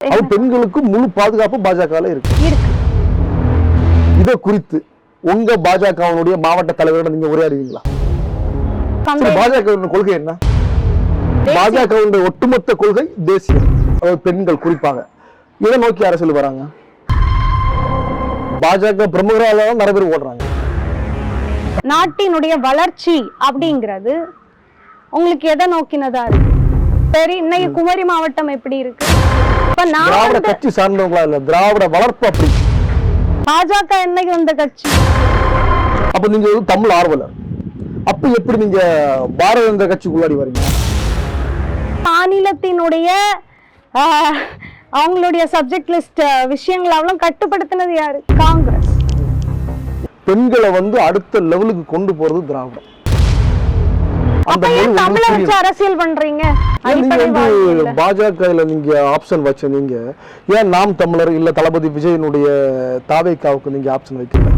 அது பெண்களுக்கு முழு பாதுகாப்பு பாஜகல இருக்கு. இதை குறித்து உங்க பாஜகவினுடைய மாவட்ட தலைவரோட நீங்க உரையாடுவீங்களா பாஜகவினுடைய கொள்கை என்ன? பாஜகவினுடைய ஒட்டுமொத்த கொள்கை தேசியம் பெண்கள் குறிப்பாக. இதை நோக்கி அரசியல் வராங்க பாஜக பிரமுகரால நிறைய பேர் ஓடுறாங்க. நாட்டினுடைய வளர்ச்சி அப்படிங்கிறது உங்களுக்கு எதை நோக்கினதா இருக்கு? சரி இன்னைக்கு குமரி மாவட்டம் எப்படி இருக்கு? இப்ப நான் திராவிட கட்சி சார்ந்தவங்களா இல்ல திராவிட வளர்ப்பு அப்படி? பாஜக என்னைக்கு வந்த கட்சி? அப்ப நீங்க ஒரு தமிழ் ஆர்வலர். அப்ப எப்படி நீங்க பாரத ஜனதா கட்சிக்குள்ளாடி வரீங்க? மாநிலத்தினுடைய அவங்களுடைய சப்ஜெக்ட் லிஸ்ட் விஷயங்களெல்லாம் கட்டுப்படுத்தினது யாரு? காங்கிரஸ். பெண்களை வந்து அடுத்த லெவலுக்கு கொண்டு போறது திராவிடம். அந்த தமிழை அரசியல் பண்றீங்க? நீங்க வந்து. பாஜகல நீங்க ஆப்ஷன் வச்ச நீங்க ஏன் நாம் தமிழர் இல்ல தளபதி விஜயனுடைய தாவேக்காவுக்கு நீங்க ஆப்ஷன் வைக்கல?